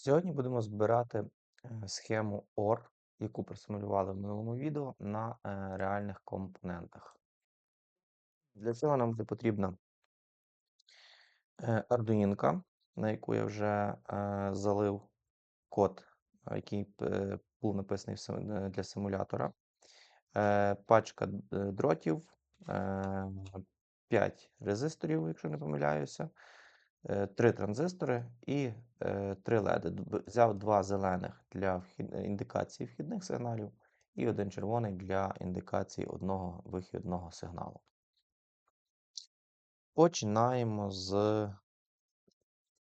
Сьогодні будемо збирати е, схему OR, яку просимулювали в минулому відео на е, реальних компонентах. Для цього нам буде потрібна е, Arduino, на яку я вже е, залив код, е, який е, був написаний е, для симулятора, е, пачка е, дротів, е, 5 резисторів, якщо не помиляюся, е, три транзистори і е, три LED. Взяв два зелених для е, індикації вхідних сигналів і один червоний для індикації одного вихідного сигналу. Починаємо з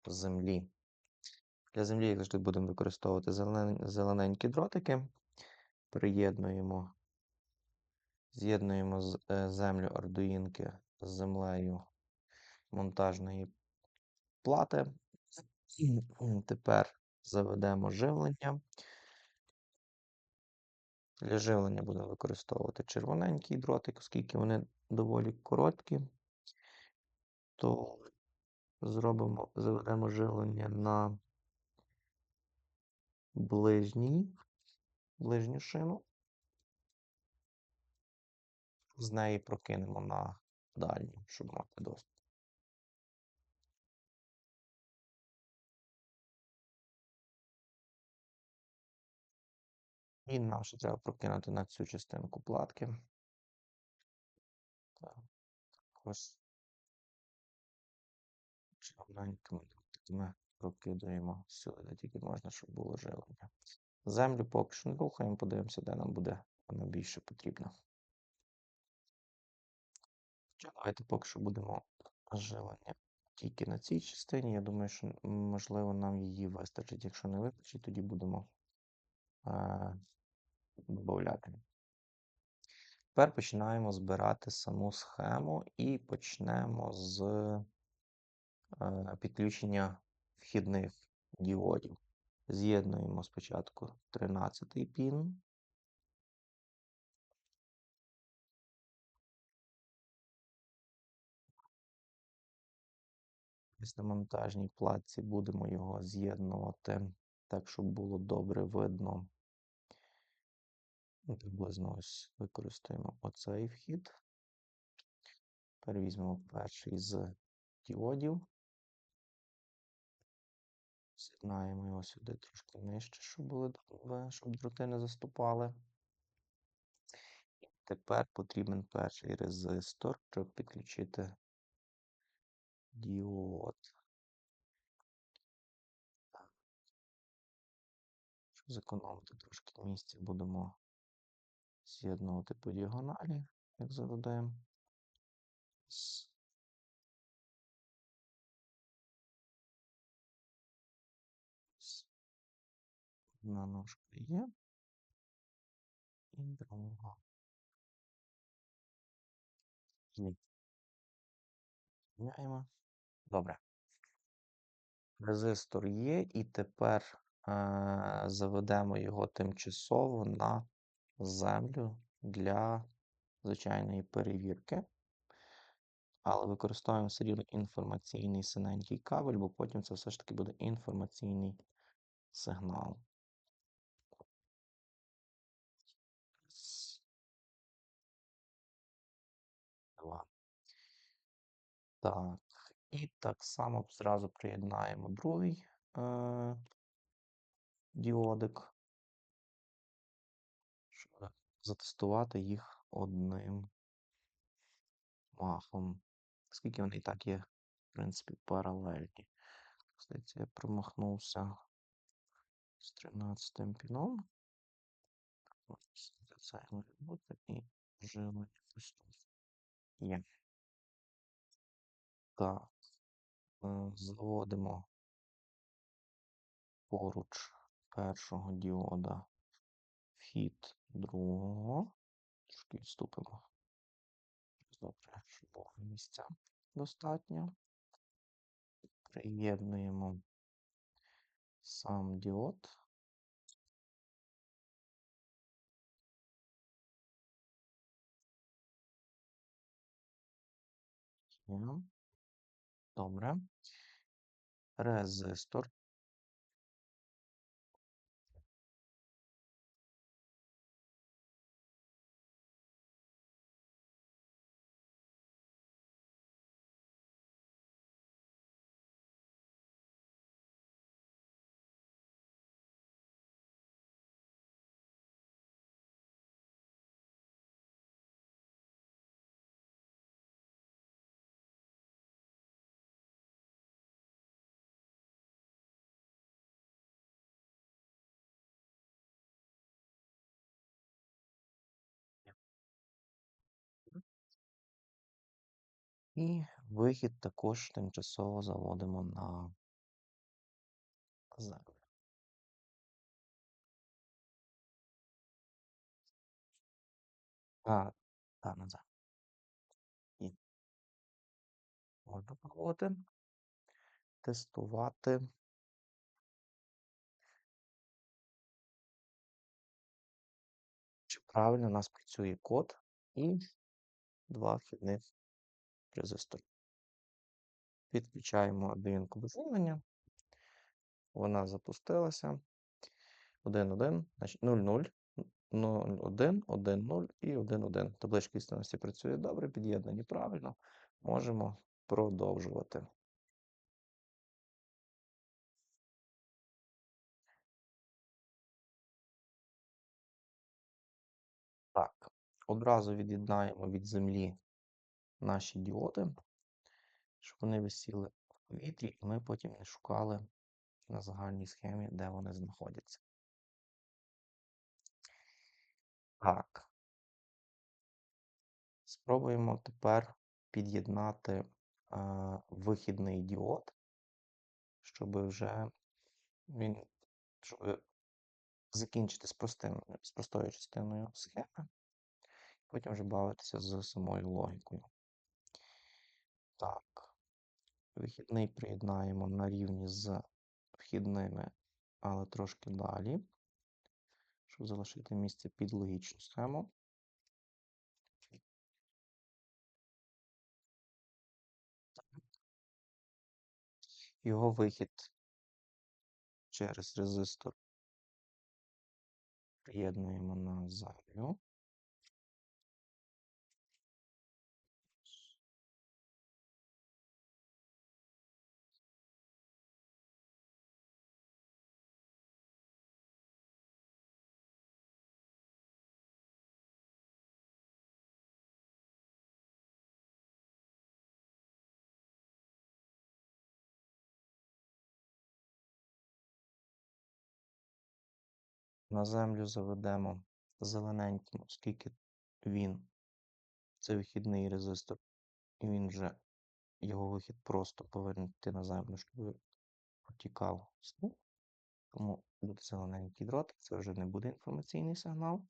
землі. Для землі, як завжди, будемо використовувати зелененькі дротики. Приєднуємо, з'єднуємо е, землю Arduino з землею монтажної плати. Тепер заведемо живлення. Для живлення будемо використовувати червоненький дротик, оскільки вони доволі короткі, то зробимо, заведемо живлення на ближній, ближню шину. З неї прокинемо на дальню, щоб мати доступ. І нам ще треба прокинути на цю частинку платки. Ось дротиками прокидаємо сюди, де тільки можна, щоб було живлення. Землю поки що не рухаємо, подивимося, де нам буде вона більше потрібна. Хоча Давайте поки що будемо живлення тільки на цій частині. Я думаю, що можливо нам її вистачить. Якщо не вистачить, тоді будемо е, додати. Тепер починаємо збирати саму схему і почнемо з е, підключення вхідних діодів. З'єднуємо спочатку 13 пін. На монтажній платці будемо його з'єднувати так, щоб було добре видно. Ну, Приблизно ось використаємо оцей вхід. Тепер візьмемо перший з діодів. З'єднаємо його сюди трошки нижче, щоб були щоб дроти не заступали. І Тепер потрібен перший резистор, щоб підключити діод. Щоб зекономити трошки місця, будемо з'єднувати по діагоналі, як завжди. З- з- Одна ножка є. І друга. Є. Міняємо. Добре. Резистор є, і тепер е, заведемо його тимчасово на землю для звичайної перевірки. Але використовуємо все рівно інформаційний синенький кабель, бо потім це все ж таки буде інформаційний сигнал. Так. І так само зразу приєднаємо другий е, діодик, затестувати їх одним махом. Оскільки вони і так є, в принципі, паралельні. Здається, я промахнувся з 13 піном. Ось Це може бути і живлення ось тут. Є. Так. е, Заводимо поруч першого діода вхід другого. Трошки відступимо. Добре, щоб було місця достатньо. Приєднуємо сам діод. Добре. Резистор. І вихід також тимчасово заводимо на землю. А, та, на землю. І можна пробувати тестувати. Чи правильно у нас працює код і два вхідних резистори. Підключаємо адмінку без. Вона запустилася. 1-1, значить 0-0, 0-1, 1-0 і 1-1. Табличка істинності працює добре, під'єднані правильно. Можемо продовжувати. Так, одразу від'єднаємо від землі наші діоди, щоб вони висіли в повітрі, і ми потім не шукали на загальній схемі, де вони знаходяться. Так. Спробуємо тепер під'єднати е, вихідний діод, щоб вже він, щоб закінчити з, простим, з простою частиною схеми, потім вже бавитися з самою логікою. Так, вихідний приєднаємо на рівні з вхідними, але трошки далі, щоб залишити місце під логічну схему. Його вихід через резистор приєднуємо на землю. На землю заведемо зелененьким, оскільки він це вихідний резистор, і він вже його вихід просто повинен йти на землю, щоб протікав сну. Тому буде зелененький дрот, це вже не буде інформаційний сигнал.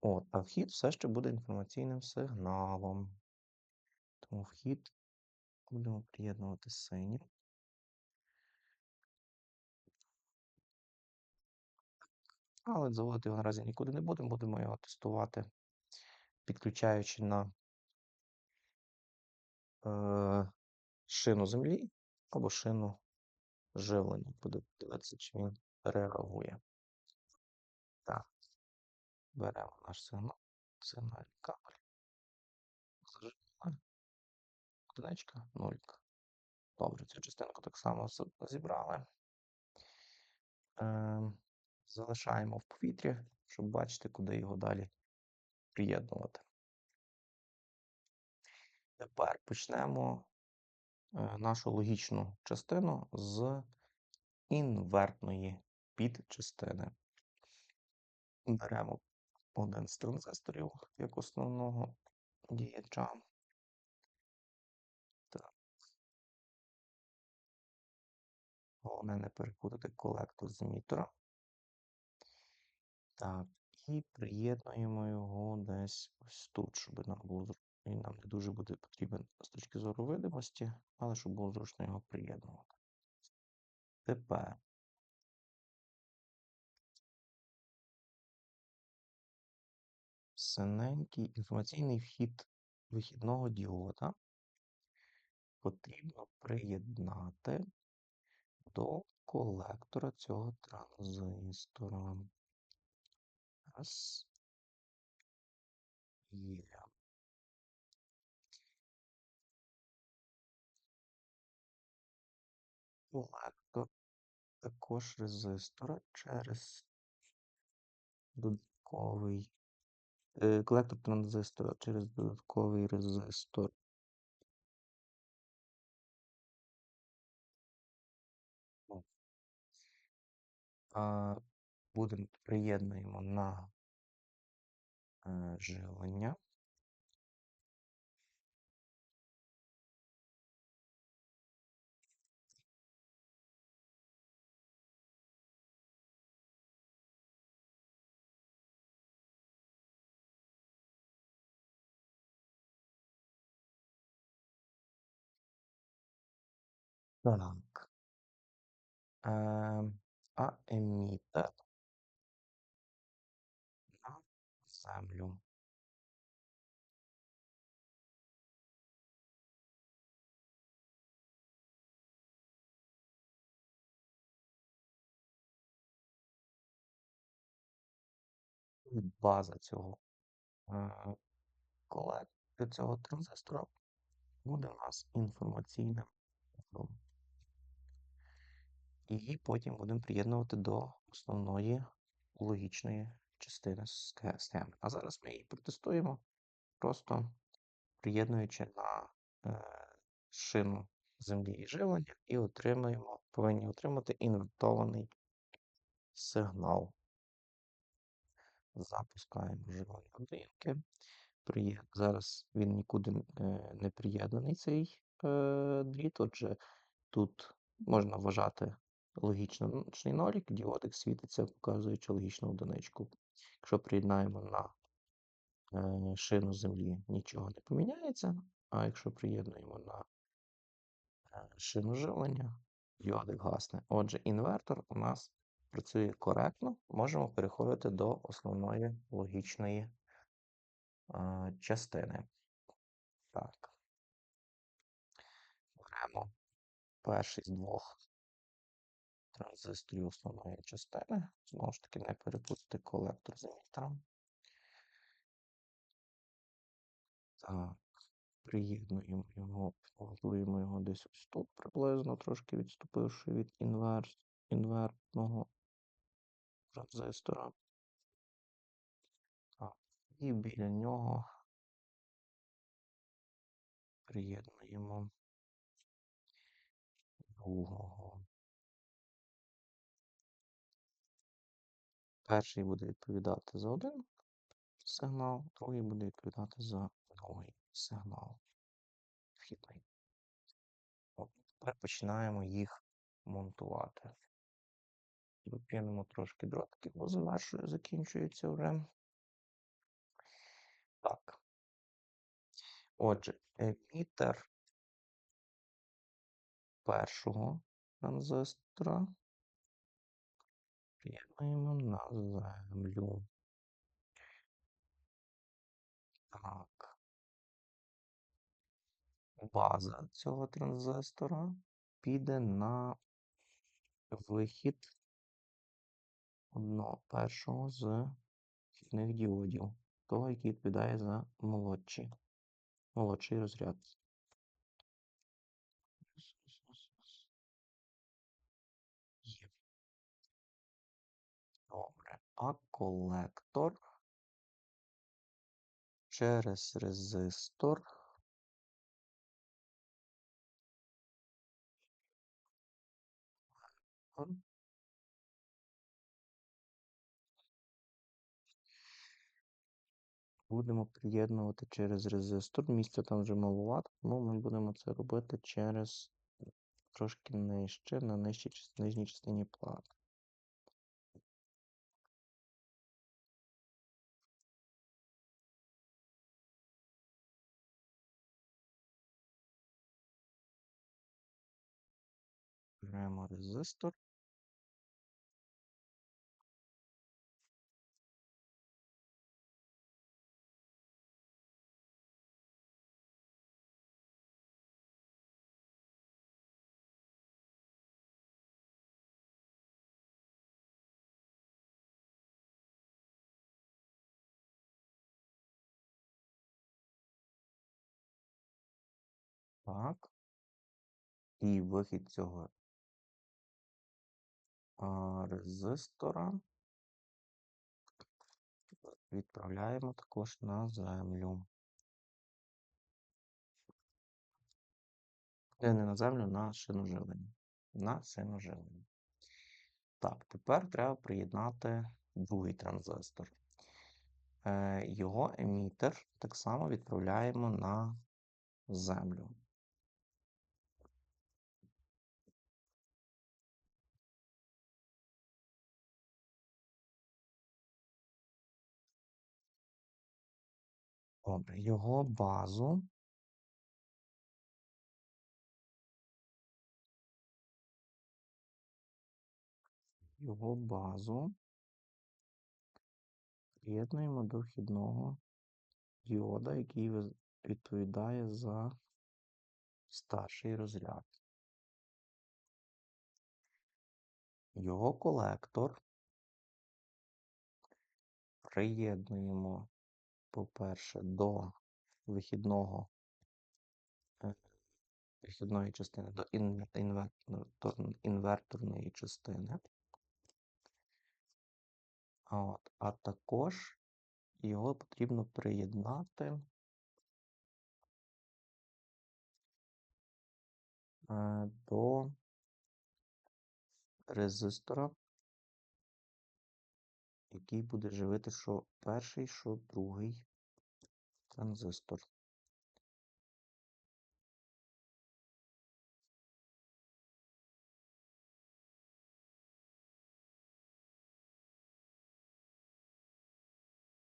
От, а вхід все ще буде інформаційним сигналом. Тому вхід будемо приєднувати синім. Але заводити його наразі нікуди не будемо, будемо його тестувати, підключаючи на е, шину землі або шину живлення. Буде дивитися, чи він реагує. Так, беремо наш сигнал, сигнальний кабель. Одиничка, нулька. Добре, цю частинку так само зібрали. Е, залишаємо в повітрі, щоб бачити, куди його далі приєднувати. Тепер почнемо е, нашу логічну частину з інвертної підчастини. Беремо один з транзисторів як основного діяча. Так. Головне не перепутати колектор з емітора. Так, і приєднуємо його десь ось тут, щоб нам було зручно. Він нам не дуже буде потрібен з точки зору видимості, але щоб було зручно його приєднувати. Тепер синенький інформаційний вхід вихідного діода потрібно приєднати до колектора цього транзистора. Раз. Є. Колектор також резистора через додатковий е, колектор транзистора через додатковий резистор. А, Будемо приєднуємо на жилення. Так. А емітер. Землю. База цього е, колектора цього транзистора буде у нас інформаційним кодом. І потім будемо приєднувати до основної логічної частини схеми. А зараз ми її протестуємо, просто приєднуючи на е, шину землі і живлення, і отримаємо, повинні отримати інвертований сигнал. Запускаємо живлення годинки. Зараз він нікуди е, не приєднаний цей е, дріт, отже, тут можна вважати логічний нолік, діодик світиться, показуючи логічну одиничку. Якщо приєднаємо на е, шину землі, нічого не поміняється, а якщо приєднуємо на е, шину живлення, діодик гасне. Отже, інвертор у нас працює коректно, можемо переходити до основної логічної е, частини. Так. Беремо перший з двох транзисторів основної частини. Знову ж таки, не перепутати колектор з емітером. Так, приєднуємо його, готуємо його десь ось тут приблизно, трошки відступивши від інверс, інвертного транзистора. Так, і біля нього приєднуємо другого. Перший буде відповідати за один сигнал, другий буде відповідати за другий сигнал. Вхідний. От, тепер починаємо їх монтувати. Викинемо трошки дротки, бо завершує, закінчується вже. Так. Отже, емітер першого транзистора приєднуємо на землю. Так. База цього транзистора піде на вихід одного першого з вхідних діодів, того, який відповідає за молодші, молодший розряд. Є. Добре. А колектор через резистор будемо приєднувати через резистор. Місця там вже маловато, тому ми будемо це робити через трошки нижче, на нижчій, нижній частині плати. Беремо резистор. Так. І вихід цього резистора відправляємо також на землю. Е, Не на землю, на шину. На шину. Так, тепер треба приєднати другий транзистор. Е, Його емітер так само відправляємо на землю. Добре, його базу. Його базу приєднуємо до вхідного діода, який відповідає за старший розряд. Його колектор приєднуємо по-перше, до вихідного е, вихідної частини, до ін- інверторної частини. От, а також його потрібно приєднати е, до резистора, який буде живити що перший, що другий транзистор.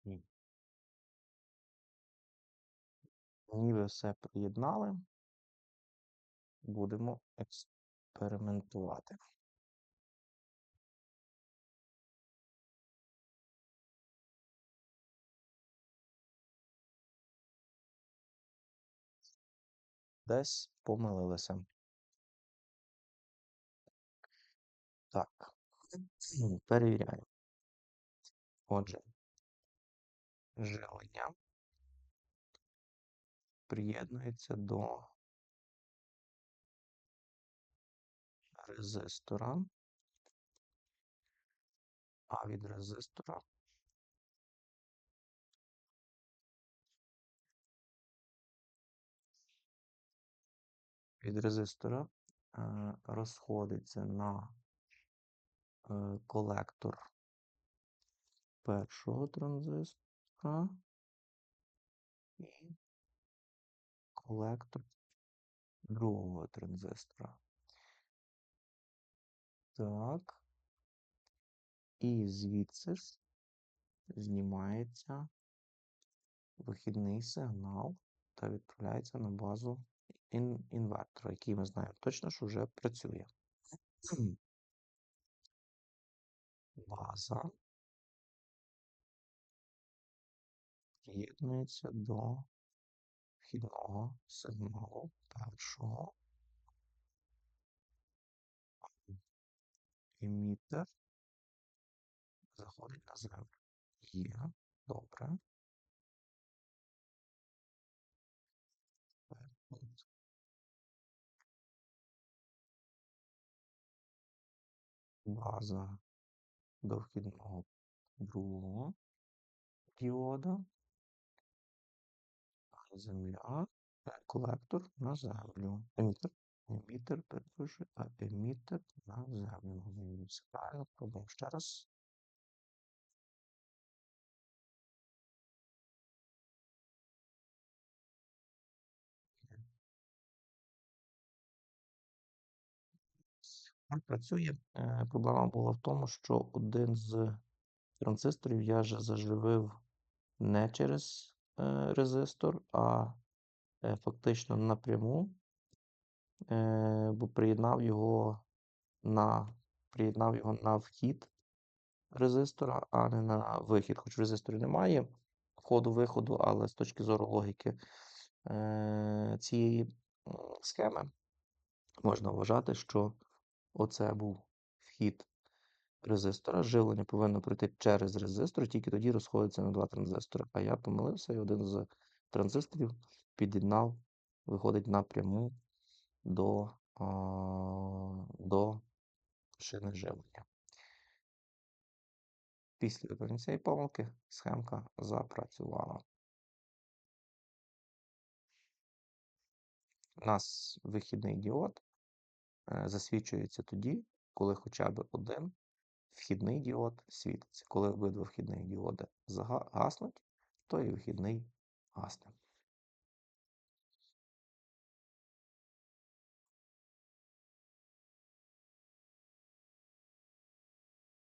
Ні. Ніби все приєднали. Будемо експериментувати. Десь помилилися. Так, перевіряємо. Отже, живлення приєднується до резистора, а від резистора від резистора е, розходиться на е, колектор першого транзистора і колектор другого транзистора. Так. І звідси ж знімається вихідний сигнал та відправляється на базу інвертора, який ми знаємо точно, що вже працює. База приєднується до вхідного сигналу першого. Емітер заходить на землю. Є, добре. База до вхідного другого діода. Земля, колектор на землю. Емітер. Емітер, перепишу, а емітер на землю. Правильно, пробуємо ще раз. Працює. Е, Проблема була в тому, що один з транзисторів я вже заживив не через е, резистор, а е, фактично напряму, бо приєднав його на, приєднав його на вхід резистора, а не на вихід. Хоч в резисторі немає входу-виходу, але з точки зору логіки цієї схеми можна вважати, що оце був вхід резистора. Живлення повинно пройти через резистор, тільки тоді розходиться на два транзистори. А я помилився, і один з транзисторів під'єднав, виходить напряму до, а, до шини живлення. Після виконання цієї помилки схемка запрацювала. У нас вихідний діод засвічується тоді, коли хоча б один вхідний діод світиться. Коли обидва вхідних діоди загаснуть, то і вихідний гасне.